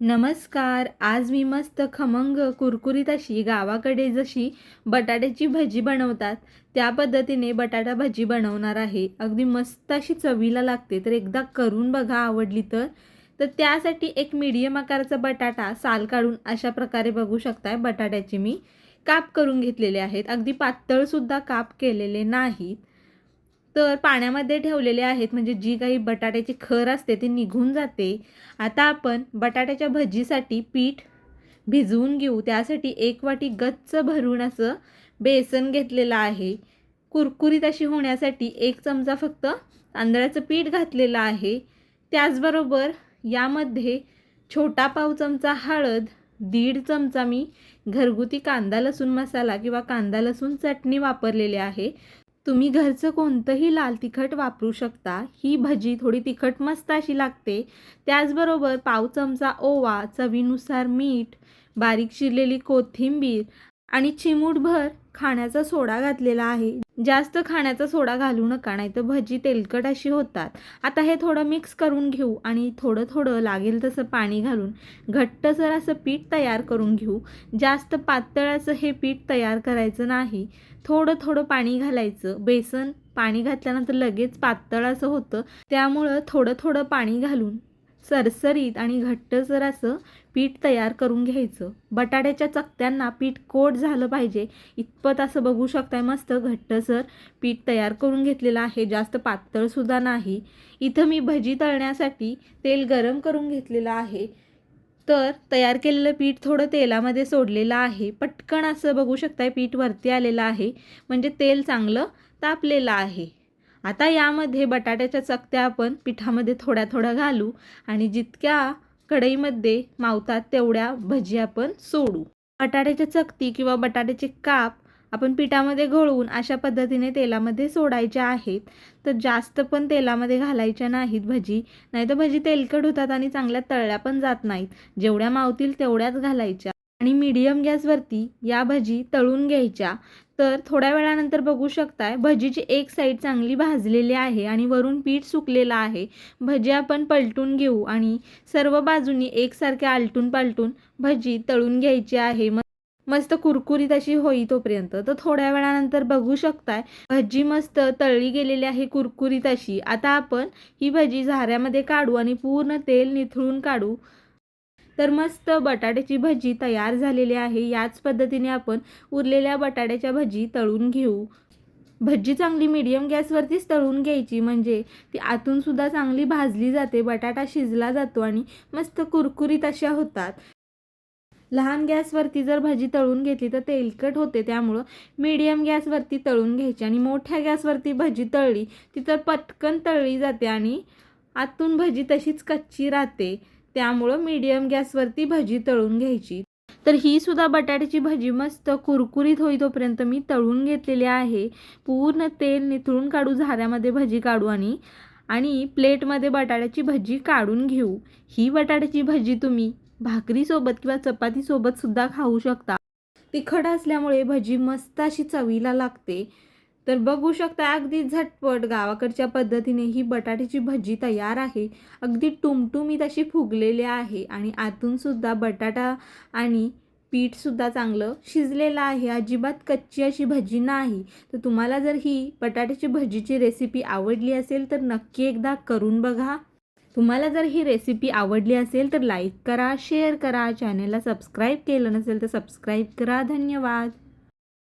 नमस्कार आज मी मस्त खमंग कुरकुरीत अशी गावाकडे जशी बटाट्याची भजी बनवतात त्या पद्धतीने बटाटा भजी बनवणार आहे. अगदी मस्त अशी चवीला लागते. तर एकदा करून बघा आवडली तर. तर त्यासाठी एक मीडियम आकाराचा बटाटा साल काढून अशा प्रकारे बघू शकताय बटाट्याचे मी. काप करून घेतलेले आहेत. अगदी पातळसुद्धा काप केलेले नाहीत. तर पाण्यामध्ये ठेवलेले आहेत. म्हणजे जी काही बटाट्याची खर असते ती निघून जाते. आता आपण बटाट्याच्या भजीसाठी पीठ भिजवून घेऊ. त्यासाठी एक वाटी गच्च भरून असं बेसन घेतलेलं आहे. कुरकुरीत अशी होण्यासाठी एक चमचा फक्त तांदळाचं पीठ घातलेलं आहे. त्याचबरोबर यामध्ये छोटा पाव चमचा हळद दीड चमचा मी घरगुती कांदा लसूण मसाला किंवा कांदा लसूण चटणी वापरलेली आहे. तुम्ही घरचं कोणतंही लाल तिखट वापरू शकता. ही भजी थोडी तिखट मस्त अशी लागते. त्याचबरोबर पाव चमचा ओवा चवीनुसार मीठ बारीक चिरलेली कोथिंबीर आणि चिमूटभर खाण्याचा सोडा घातलेला आहे. जास्त खाण्याचा सोडा घालू नका नाही तर भजी तेलकट अशी होतात. आता हे थोडं मिक्स करून घेऊ आणि थोडं थोडं लागेल तसं पाणी घालून घट्टसर असं पीठ तयार करून घेऊ जास्त पातळ असं हे पीठ तयार करायचं नाही. थोडं थोडं पाणी घालायचं. बेसन पाणी घातल्यानंतर लगेच पातळ असं होतं. त्यामुळं थोडं थोडं पाणी घालून सरसरीत आणि घट्टसर असं पीठ तयार करून घ्यायचं. बटाट्याच्या चकत्यांना पीठ कोट झालं पाहिजे. इतपत असं बघू शकताय मस्त घट्टसर पीठ तयार करून घेतलेलं आहे. जास्त पातळसुद्धा नाही. इथं मी भजी तळण्यासाठी तेल गरम करून घेतलेलं आहे. तर तयार केलेलं पीठ थोडं तेलामध्ये सोडलेलं आहे. पटकन असं बघू शकताय पीठ वरती आलेलं आहे. म्हणजे तेल चांगलं तापलेलं आहे. आता यामध्ये बटाट्याच्या चकत्या आपण पिठामध्ये थोड्या थोड्या घालू आणि जितक्या कढईमध्ये मावतात तेवढ्या भजी आपण सोडू. बटाट्याच्या चकती किंवा बटाट्याचे काप आपण पिठामध्ये घोळवून अशा पद्धतीने तेलामध्ये सोडायच्या आहेत. तर जास्त पण तेलामध्ये घालायच्या नाहीत भजी. नाही तर भजी तेलकट होतात आणि चांगल्या तळल्या पण जात नाहीत. जेवढ्या मावतील तेवढ्याच घालायच्या. आणि मीडियम गॅसवरती या भजी तळून घ्यायच्या. तर थोड्या वेळानंतर बघू शकताय भजीची एक साईड चांगली भाजलेली आहे आणि वरून पीठ सुकलेलं आहे. भजी आपण पलटून घेऊ आणि सर्व बाजूनी एकसारखे आलटून पालटून भजी तळून घ्यायची आहे. मस्त कुरकुरीत अशी होई तोपर्यंत. तर थोड्या वेळानंतर बघू शकताय भजी मस्त तळली गेलेली आहे कुरकुरीत अशी. आता आपण ही भजी झाऱ्यामध्ये काढू आणि पूर्ण तेल निथळून काढू. तर मस्त बटाट्याची भजी तयार झालेली आहे. याच पद्धतीने आपण उरलेल्या बटाट्याच्या भजी तळून घेऊ. भजी चांगली मीडियम गॅसवरतीच तळून घ्यायची. म्हणजे ती आतूनसुद्धा चांगली भाजली जाते बटाटा शिजला जातो आणि मस्त कुरकुरीत अशा होतात. लहान गॅसवरती जर भजी तळून घेतली तर तेलकट होते. त्यामुळं मीडियम गॅसवरती तळून घ्यायची आणि मोठ्या गॅसवरती भजी तळली ती तर पटकन तळली जाते आणि आतून भजी तशीच कच्ची राहते. त्यामुळं मीडियम गॅसवरती भजी तळून घ्यायची. तर ही सुद्धा बटाट्याची भजी मस्त कुरकुरीत होई तोपर्यंत मी तळून घेतलेली आहे. पूर्ण तेल निथळून काढू झाऱ्यामध्ये भजी काढू आणि आणि प्लेटमध्ये बटाट्याची भजी काढून घेऊ. ही बटाट्याची भजी तुम्ही भाकरीसोबत किंवा चपातीसोबत सुद्धा खाऊ शकता. तिखट असल्यामुळे भजी मस्त अशी चवीला लागते. तर बघू शकता अगदी झटपट गावाकडच्या पद्धतीने ही बटाट्याची भजी तयार आहे. अगदी टुमटुमीत अशी फुगलेली आहे आणि आतूनसुद्धा बटाटा आणि पीठसुद्धा चांगलं शिजलेलं आहे. अजिबात कच्ची अशी भजी नाही. तर तुम्हाला जर ही बटाट्याची भजीची रेसिपी आवडली असेल तर नक्की एकदा करून बघा. तुम्हाला जर ही रेसिपी आवडली असेल तर लाईक करा शेअर करा चॅनलला सबस्क्राईब केलं नसेल तर सबस्क्राईब करा. धन्यवाद.